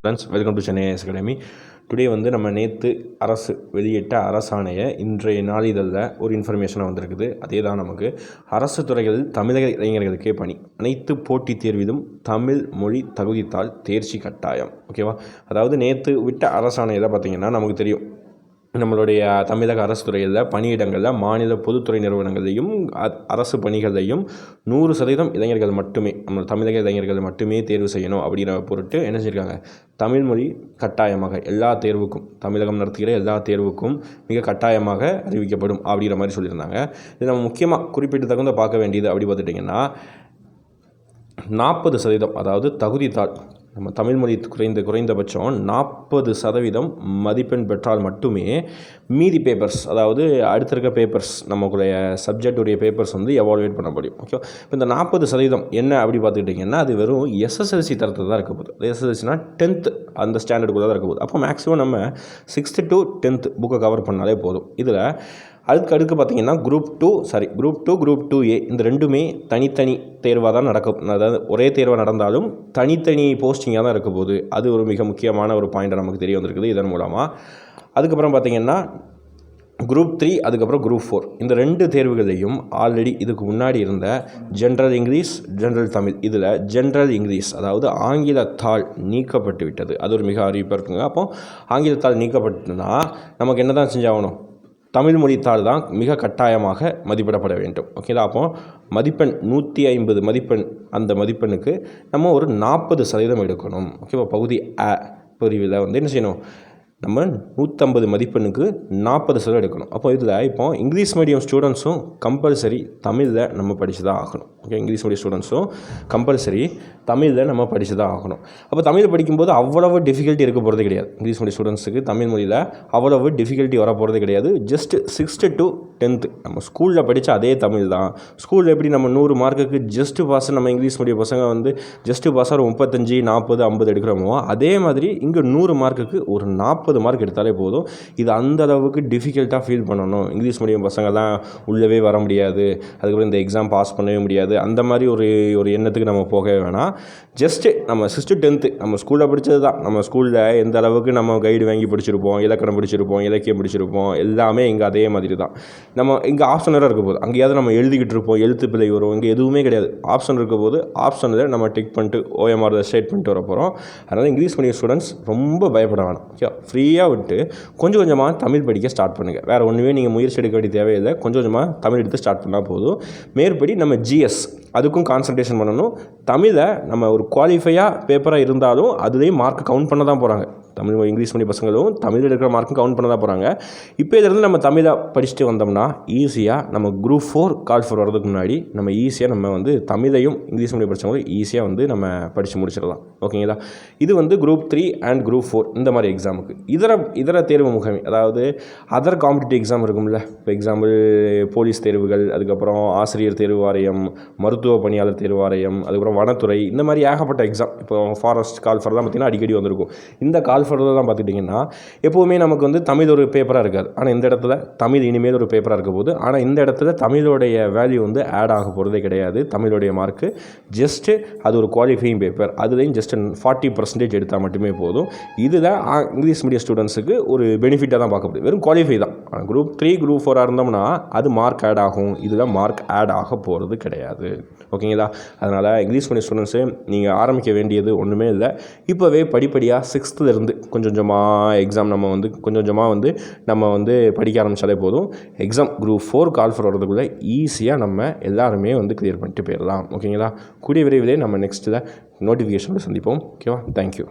Friends welcome to Chennai IAS academy today வந்து நம்ம நேற்று அரசு வெளியிட்ட அரசாணையை இன்றைய நாளிதழில் ஒரு இன்ஃபர்மேஷனாக வந்திருக்குது. அதே தான் நமக்கு அரசு துறைகளில் தமிழக இளைஞர்களுக்கே பணி. அனைத்து போட்டித் தேர்விலும் தமிழ் மொழி தகுதித்தால் தேர்ச்சி கட்டாயம். ஓகேவா அதாவது நேற்று விட்ட அரசாணையில் பார்த்தீங்கன்னா நமக்கு தெரியும். நம்மளுடைய தமிழக அரசு துறையில் பணியிடங்களில் மாநில பொதுத்துறை நிறுவனங்களையும் அரசு பணிகளையும் நூறு சதவீதம் இளைஞர்கள் மட்டுமே நம்ம தமிழக இளைஞர்கள் மட்டுமே தேர்வு செய்யணும் அப்படிங்கிற பொருட்டு என்ன செஞ்சுருக்காங்க? தமிழ்மொழி கட்டாயமாக எல்லா தேர்வுக்கும் தமிழகம் நடத்துகிற எல்லா தேர்வுக்கும் மிக கட்டாயமாக அறிவிக்கப்படும் அப்படிங்கிற மாதிரி சொல்லியிருந்தாங்க. இது நம்ம முக்கியமாக குறிப்பிட்டு தகுந்த பார்க்க வேண்டியது அப்படி பார்த்துட்டிங்கன்னா நாற்பது சதவீதம் அதாவது தகுதித்தாள் நம்ம தமிழ் மொழி குறைந்த குறைந்தபட்சம் நாற்பது சதவீதம் மதிப்பெண் பெற்றால் மட்டுமே மீதி பேப்பர்ஸ் அதாவது அடுத்த இருக்க பேப்பர்ஸ் நம்மளுடைய சப்ஜெக்டுடைய பேப்பர்ஸ் வந்து எவால்வேட் பண்ண முடியும். ஓகே இப்போ இந்த நாற்பது சதவீதம் என்ன அப்படி பார்த்துக்கிட்டிங்கன்னா அது வெறும் எஸ்எஸ்எல்சி தரத்தில் தான் இருக்க போகுது. எஸ்எஸ்எல்சினா டென்த்து அந்த ஸ்டாண்டர்டுக்குள்ளே தான் இருக்க போகுது. அப்போ மேக்ஸிமம் நம்ம சிக்ஸ்த்து டு டென்த்து புக்கை கவர் பண்ணாலே போதும். இதில் அதுக்கு அடுத்து பார்த்தீங்கன்னா group two sorry group two group two A இந்த ரெண்டுமே தனித்தனி தேர்வாக தான் நடக்கும் அதாவது ஒரே தேர்வாக நடந்தாலும் தனித்தனி போஸ்டிங்காக தான் இருக்க போகுது. அது ஒரு மிக முக்கியமான ஒரு பாயிண்ட்டாக நமக்கு தெரிய வந்திருக்குது இதன் மூலமாக அதுக்கப்புறம் பார்த்தீங்கன்னா குரூப் த்ரீ அதுக்கப்புறம் குரூப் ஃபோர் இந்த ரெண்டு தேர்வுகளையும் ஆல்ரெடி இதுக்கு முன்னாடி இருந்த ஜென்ரல் இங்கிலீஷ் ஜென்ரல் தமிழ் இதில் ஜென்ரல் இங்கிலீஷ் அதாவது ஆங்கிலத்தாள் நீக்கப்பட்டு விட்டது அது ஒரு மிக அறிவிப்பாக இருக்குங்க. அப்போ ஆங்கிலத்தாள் நீக்கப்பட்டுனா நமக்கு என்ன தான் செஞ்சாகணும்? தமிழ் மொழித்தாள் தான் மிக கட்டாயமாக மதிப்பிடப்பட வேண்டும். ஓகேதா அப்போ மதிப்பெண் நூற்றி ஐம்பது மதிப்பெண் அந்த மதிப்பெண்ணுக்கு நம்ம ஒரு நாற்பது சதவீதம் எடுக்கணும். ஓகேவா பகுதி அ பிரிவில் வந்து என்ன செய்யணும்? நம்ம நூற்றம்பது மதிப்பெண்ணுக்கு நாற்பது சதவீதம் எடுக்கணும். அப்போ இதில் இப்போ இங்கிலீஷ் மீடியம் ஸ்டூடெண்ட்ஸும் கம்பல்சரி தமிழில் நம்ம படித்து தான் ஆகணும். ஓகே இங்கிலீஷ் மீடியம் ஸ்டூடெண்ட்ஸும் கம்பல்சரி தமிழில் நம்ம படித்து தான் ஆகணும். அப்போ தமிழ் படிக்கும்போது அவ்வளவு டிஃபிகல்ட்டி இருக்க போகிறது கிடையாது. இங்கிலீஷ் மீடியம் ஸ்டூடெண்ட்ஸுக்கு தமிழ் மொழியில் அவ்வளவு டிஃபிகல்ட்டி வர போகிறது கிடையாது. ஜஸ்ட் சிக்ஸ்த்து டு டென்த்து நம்ம ஸ்கூலில் படித்த அதே தமிழ் தான். ஸ்கூலில் எப்படி நம்ம நூறு மார்க்குக்கு ஜஸ்ட்டு பாஸ் நம்ம இங்கிலீஷ் மீடியம் பசங்க வந்து ஜஸ்ட்டு பாஸ் ஒரு முப்பத்தஞ்சு நாற்பது ஐம்பது எடுக்கிறோமோ அதே மாதிரி இங்கே நூறு மார்க்குக்கு ஒரு நாற்பது மார்க் எடுத்தாலே போதும். இது அந்த அளவுக்கு டிஃபிகல்ட்டாக ஃபீல் பண்ணணும். இங்கிலீஷ் மீடியம் பசங்கள்லாம் உள்ளவே வர முடியாது. அதுக்கப்புறம் இந்த எக்ஸாம் பாஸ் பண்ணவே முடியாது. அந்த மாதிரி ஒரு ஒரு எண்ணத்துக்கு நம்ம போகவே வேணாம். ஜஸ்ட்டு நம்ம சிக்ஸ்த்து டென்த்து நம்ம ஸ்கூலில் படித்தது தான். நம்ம ஸ்கூலில் எந்த அளவுக்கு நம்ம கைடு வாங்கி படிச்சிருப்போம் இலக்கணம் படிச்சிருப்போம் இலக்கியம் படிச்சிருப்போம் எல்லாமே இங்கே அதே மாதிரி தான். நம்ம இங்கே ஆப்ஷனராக இருக்க போது அங்கேயாவது நம்ம எழுதிக்கிட்டு இருப்போம் எழுத்து பிழை வரும் இங்கே எதுவுமே கிடையாது. ஆப்ஷன் இருக்க போது ஆப்ஷனில் நம்ம டிக் பண்ணிட்டு ஓஎம்ஆர் ஸ்டேட் பண்ணிட்டு வர போகிறோம் அதனால் இங்கிலீஷ் மீடியம் ஸ்டூடெண்ட்ஸ் ரொம்ப பயப்பட வேணாம். ஓகே ஃப்ரீயாக விட்டு கொஞ்சம் கொஞ்சமாக தமிழ் படிக்க ஸ்டார்ட் பண்ணுங்கள் வேறு ஒன்றுமே நீங்கள் முயற்சி எடுக்க வேண்டிய தேவையில்லை. கொஞ்சம் கொஞ்சமாக தமிழ் எடுத்து ஸ்டார்ட் பண்ணால் போதும். மேற்படி நம்ம ஜிஎஸ் அதுக்கும் கான்சன்ட்ரேஷன் பண்ணணும். தமிழை நம்ம ஒரு குவாலிஃபையாக பேப்பராக இருந்தாலும் அதுலேயும் மார்க் கவுண்ட் பண்ண தான் போகிறாங்க தமிழ் இங்கிலீஷ் மீடியம் பசங்களும் தமிழில் இருக்கிற மார்க்கும் கவுண்ட் பண்ண தான் போகிறாங்க இப்போ இதிலிருந்து நம்ம தமிழை படிச்சுட்டு வந்தோம்னா ஈஸியாக நம்ம குரூப் ஃபோர் கால் ஃபோர் வரதுக்கு முன்னாடி நம்ம ஈஸியாக நம்ம வந்து தமிழையும் இங்கிலீஷ் மீடியம் படித்தவங்களும் ஈஸியாக வந்து நம்ம படித்து முடிச்சிடலாம். ஓகேங்களா இது வந்து group three and group four இந்த மாதிரி எக்ஸாமுக்கு இதர இதர தேர்வு முகமை அதாவது அதர் காம்படிட்டிவ் எக்ஸாம் இருக்கும்ல. இப்போ எக்ஸாம்பிள் போலீஸ் தேர்வுகள் அதுக்கப்புறம் ஆசிரியர் தேர்வு வாரியம் மருத்துவ பணியாளர் தேர்வு வாரியம் அதுக்கப்புறம் வனத்துறை இந்த மாதிரி ஏகப்பட்ட எக்ஸாம் இப்போ ஃபாரஸ்ட் கால் ஃபர்லாம் பார்த்திங்கன்னா அடிக்கடி வந்திருக்கும். இந்த கால் ஃபர்லாம் பார்த்துக்கிட்டிங்கன்னா எப்போவுமே நமக்கு வந்து தமிழ் ஒரு பேப்பராக இருக்காது. ஆனால் இந்த இடத்துல தமிழ் இனிமேல் ஒரு பேப்பராக இருக்க போது ஆனால் இந்த இடத்துல தமிழோடைய வேல்யூ வந்து ஆட் ஆக போகிறதே கிடையாது. தமிழோடைய மார்க்கு ஜஸ்ட்டு அது ஒரு குவாலிஃபைங் பேப்பர் அதுலேயும் ஜஸ்ட் ஃபார்ட்டி பர்சன்டேஜ் எடுத்தால் மட்டுமே போதும். இதுதான் இங்கிலீஷ் மீடியம் ஸ்டூடெண்ட்ஸுக்கு ஒரு பெனிஃபிட்டாக தான் பார்க்கப்படுது. வெறும் குவாலிஃபை தான். ஆனால் குரூப் த்ரீ குரூப் ஃபோராக இருந்தோம்னா அது மார்க் ஆட் ஆகும். இதில் மார்க் ஆட் ஆக போகிறது கிடையாது. ஓகேங்களா அதனால் இங்கிலீஷ் மீடியம் ஸ்டூடெண்ட்ஸு நீங்கள் ஆரம்பிக்க வேண்டியது ஒன்றுமே இல்லை. இப்போவே படிப்படியாக சிக்ஸ்த்துலேருந்து கொஞ்சம் கொஞ்சமாக எக்ஸாம் நம்ம வந்து கொஞ்சம் கொஞ்சமாக வந்து நம்ம வந்து படிக்க ஆரம்பித்தாலே போதும். எக்ஸாம் குரூப் ஃபோர் கால் ஃபோர் வரதுக்குள்ளே ஈஸியாக நம்ம எல்லாருமே வந்து கிளியர் பண்ணிட்டு போயிடலாம். ஓகேங்களா கூடிய விரைவிலே நம்ம நெக்ஸ்ட்டில் நோட்டிஃபிகேஷனில் சந்திப்போம். ஓகேவா தேங்க்யூ